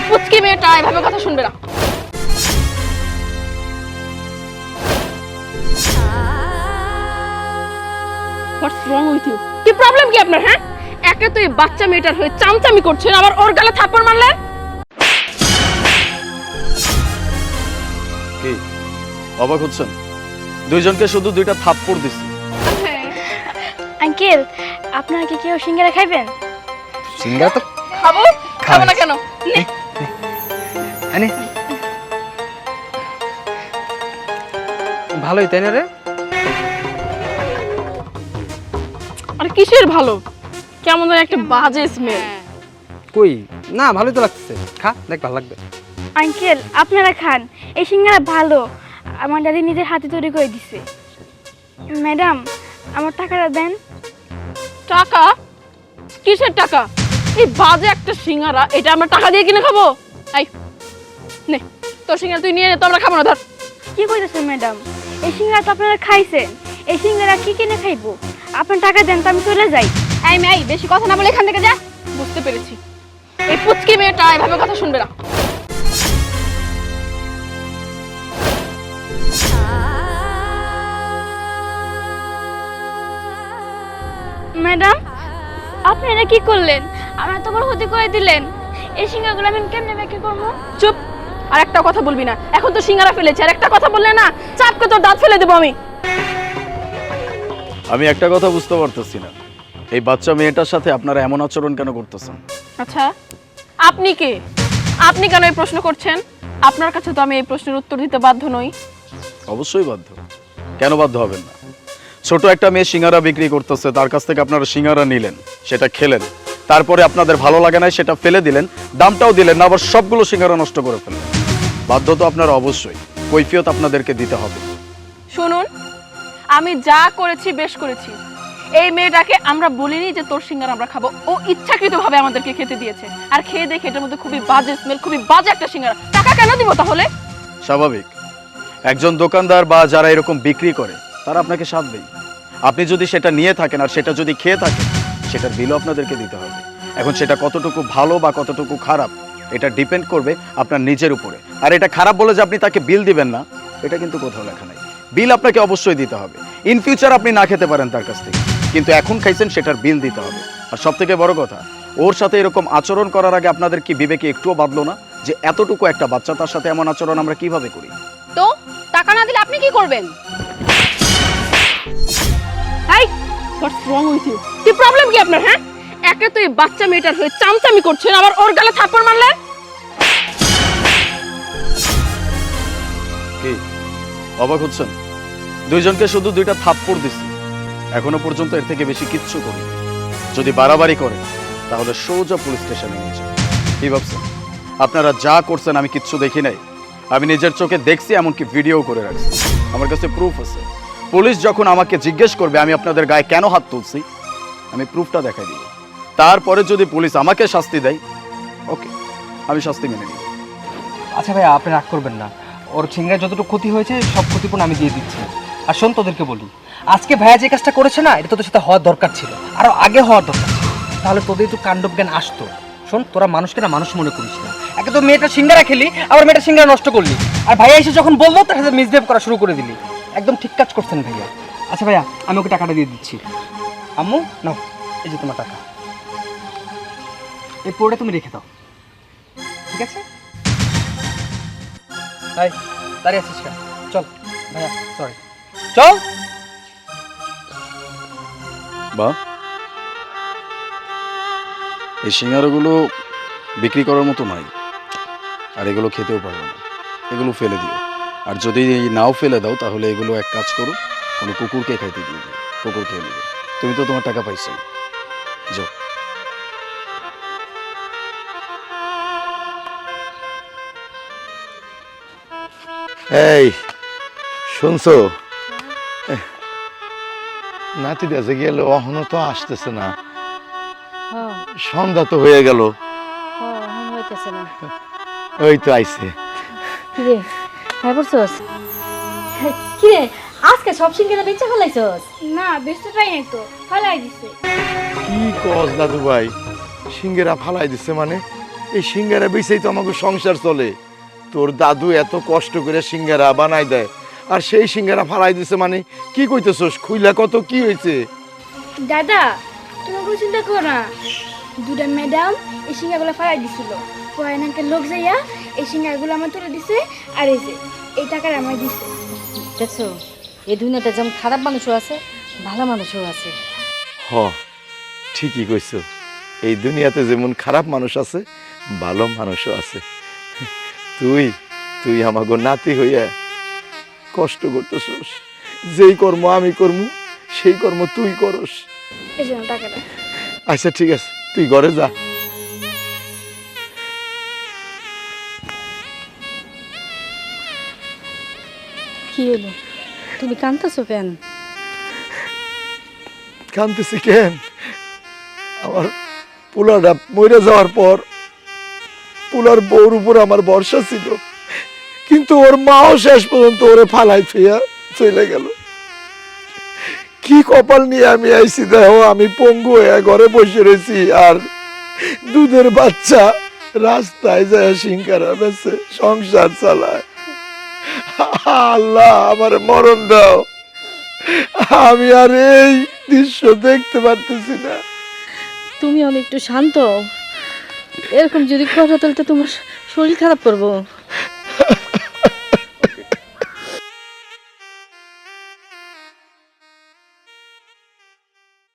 এই পুচকি মেয়েটা এভাবে কথা শুনবে না। হোয়াটস রং উইথ ইউ কি প্রবলেম কি আপনার হ্যাঁ? একে তো এই বাচ্চা মেয়েটার হয়ে চামচামি করছেন আবার ওর গালে থাপ্পড় মারলেন কি? অবাক হচ্ছেন? দুইজনকে শুধু দুইটা থাপ্পড় দিছি আঙ্কেল আপনারা কি কেউ সিঙ্গারা খাইবেন? সিঙ্গারা তো খাব? খাব না কেন? নে। আনে। ভালোই তাই না রে? আর কিসের ভালো? কেমন যেন একটা বাজে স্মেল কই? না ভালোই তো লাগতেছে। খা দেখ ভালো লাগবে। আঙ্কেল আপনারা খান। এই সিঙ্গারা ভালো। আমার দাদি নিজের হাতে তৈরি করে দিছে। ম্যাডাম আমার টাকাটা দেন। টাকা? কিসের টাকা? এই বাজে একটা সিঙ্গারা। এটা আমরা টাকা দিয়ে কিনে খাব? আই নে তোর সিঙ্গারা তুই নিয়ে নে তো আমরা খাব না ধর। কি কইতেছেন ম্যাডাম? এই সিঙ্গারা তো আপনারা খাইছেন। এই সিঙ্গারা কি কিনে খাইবো? আপনার টাকা দেন তো আমি চলে যাই। এই মেয়ে বেশি কথা না বলে এখান থেকে যা। বুঝতে পেরেছি। এই পুচকি মেয়েটা এভাবে কথা শুনবে না। ম্যাডাম আপনি এটা কি করলেন? আমার তো বড় ক্ষতি করে দিলেন। এই সিঙ্গারাগুলো আমি কেমনে বিক্রি করব? চুপ। আর একটা কথা বলবি না। এখন তো সিঙ্গারা ফেলেছে আর একটা কথা বললে না চাপকে তোর দাঁত ফেলে দেবো আমি। আমি একটা কথা বুঝতে পারতেছি না। এই বাচ্চা মেয়েটার সাথে আপনারা এমন আচরণ কেন করতেছেন? আচ্ছা আপনি কে? আপনি কেন এই প্রশ্ন করছেন? আপনার কাছে তো আমি এই প্রশ্নের উত্তর দিতে বাধ্য নই। অবশ্যই বাধ্য। কেন বাধ্য হবেন না? ছোট একটা মেয়ে সিঙ্গারা বিক্রি করতেছে তার কাছ থেকে আপনারা সিঙ্গারা নিলেন সেটা খেলেন। তারপরে আপনাদের ভালো লাগে না সেটা ফেলে দিলেন দামটাও দিলেন না আবার সবগুলো সিঙ্গারা নষ্ট করে ফেললেন। বাধ্য তো আপনারা অবশ্যই। কৈফিয়ত আপনাদেরকে দিতে হবে। শুনুন আমি যা করেছি বেশ করেছি। এই মেয়েটাকে আমরা বলিনি যে তোর সিঙ্গার আমরা খাব। ও ইচ্ছাকৃতভাবে আমাদেরকে খেতে দিয়েছে। আর খেয়ে দেখে এটার মধ্যে খুবই বাজে স্মেল খুবই বাজে একটা সিঙ্গারা। টাকা কেন দিব তাহলে? স্বাভাবিক। একজন দোকানদার বা যারা এরকম বিক্রি করে তারা আপনাকে সাথ দেয়। আপনি যদি সেটা নিয়ে থাকেন আর সেটা যদি খেয়ে থাকেন সেটার বিলও আপনাদেরকে দিতে হবে। এখন সেটা কতটুকু ভালো বা কতটুকু খারাপ এটা ডিপেন্ড করবে আপনার নিজের উপরে। আর এটা খারাপ বলে যে আপনি তাকে বিল দিবেন না, এটা কিন্তু কোথাও লেখা নাই। বিল আপনাকে অবশ্যই দিতে হবে। ইন ফিউচার আপনি না খেতে পারেন তার কাছ থেকে। কিন্তু এখন খাইছেন, সেটার বিল দিতে হবে। আর সব থেকে বড় কথা, ওর সাথে এরকম আচরণ করার আগে আপনাদের কি বিবেকে একটুও বাদলো না? যে এতটুকু একটা বাচ্চা, তার সাথে এমন আচরণ আমরা কীভাবে করি? তো, টাকা না দিলে আপনি কি করবেন? Hi what's wrong with you কি প্রবলেম কি আপনার হ্যাঁ? একে তো এই বাচ্চা মেয়েটার হয়ে চামচামি করছেন আবার ওর গালে থাপ্পড় মারলেন কি? অবাক হচ্ছেন? দুইজনকে শুধু দুইটা থাপ্পড় দিছি। এখনও পর্যন্ত এর থেকে বেশি কিচ্ছু করি যদি বাড়াবাড়ি করে, তাহলে সোজা পুলিশ স্টেশনে নিয়ে যাবে। কি ভাবছেন? আপনারা যা করছেন আমি কিচ্ছু দেখি নাই। আমি নিজের চোখে দেখছি, এমনকি ভিডিও করে রাখছি। আমার কাছে প্রুফ আছে। পুলিশ যখন আমাকে জিজ্ঞেস করবে, আমি আপনাদের গায়ে কেন হাত তুলছি? আমি প্রুফটা দেখাই দিব। তারপরে যদি পুলিশ আমাকে শাস্তি দেয়, ওকে, আমি শাস্তি মেনে নিব। আচ্ছা ভাই আপনি রাগ করবেন না। ওর সিঙ্গারা যতটুকু ক্ষতি হয়েছে, সব ক্ষতিপূরণ আমি দিয়ে দিচ্ছি। আর শোন, তোদেরকে বলি, আজকে ভাইয়া যে কাজটা করেছে না, এটা তোদের সাথে হওয়ার দরকার ছিল। আরও আগে হওয়ার দরকার ছিল। তাহলে তোদের একটু কাণ্ডব জ্ঞান আসতো। শোন, তোরা মানুষকে না মানুষ মনে করিস না। একে তো মেয়েটা সিঙ্গারা খেলি আবার মেয়েটা সিঙ্গারা নষ্ট করলি। আর ভাইয়া এসে যখন বলল, তার সাথে মিসবিহেভ করা শুরু করে দিলি। একদম ঠিক কাজ করছেন ভাইয়া। আচ্ছা ভাইয়া, আমি ওকে টাকাটা দিয়ে দিচ্ছি। আম্মু, নাও, এই যে তোমার টাকা। এই পুরোটা তুমি রেখে দাও। ঠিক আছে? তাই দাঁড়িয়ে আছিস কেন? চল, ভাইয়া সরি চল! বা এই সিঙ্গারাগুলো বিক্রি করার মতো নয় আর এগুলো খেতেও পারব না। এগুলো ফেলে দিও। আর যদি নাও ফেলে দাও, তাহলে এগুলো এক কাজ করো, কোনো কুকুরকে খাইতে দিয়ে দিও, কুকুর খেয়ে নেবে। তুমি তো তোমার টাকা পাইছো। যাও। এই শুনছো? এহ, নাতি দেশে গেল এখনও তো আসতেছে না। সন্ধ্যা তো হয়ে গেল। হইতেছে না। ওই তো আইছে। কিরে হ্যাঁ বলছস কিরে আজকে সব সিঙ্গেরা বেচে ফেলাইছস? না বেচতে পাই নাই তো ফালাই দিছে। কি কস দাদু ভাই সিঙ্গেরা ফালাই দিছে মানে? এই সিঙ্গারা বেচেই তো আমাকে সংসার চলে। তোর দাদু এত কষ্ট করে সিঙ্গারা বানাই দেয় আর সেই সিঙ্গারা ফালাই দিছে মানে কি কইতেছস? খুইলা কত কি হয়েছে দাদা তোমার কোনো চিন্তা করো না। দুটা ম্যাডাম এই সিঙ্গাগুলো ফারাই দিছিল। পরে নাকি লোক যাইয়া এই সিঙ্গাগুলো আমার তুলে দিছে আর এই যে এই টাকার আমার দিছে। দেখছ এই দুনিয়াতে যেমন খারাপ মানুষও আছে ভালো মানুষও আছে। হ ঠিকই কইছ। এই দুনিয়াতে যেমন খারাপ মানুষ আছে ভালো মানুষও আছে। তুই তুই আমাগো নাতি হইয়া কষ্ট করতেছস। যেই কর্ম আমি করমু সেই কর্ম তুই করস। এই যে নাও টাকাটা আচ্ছা ঠিক আছে তুই ঘরে যা। কি হলো তুমি কান্দতেছো কেন? কানতেছি কেন? আমার পোলাটা মরে যাওয়ার পর পোলার বউর উপর আমার ভরসা ছিল। কিন্তু ওর মাও শেষ পর্যন্ত ওরে ফালাই ফেয়া চলে গেল। কি কপাল নিয়ে আমি আইছি দেখো, আমি পঙ্গু হয়ে ঘরে বসে রয়েছি আর দুধের বাচ্চা রাস্তায় যায় সিংকারা বেছে সংসার চালায়। আল্লাহ, আমার মরণ দাও। আমি আর এই দৃশ্য দেখতে পারতেছি না। তুমি অনেক একটু শান্ত। এরকম যদি কথা তাহলে তো তোমার শরীর খারাপ করব।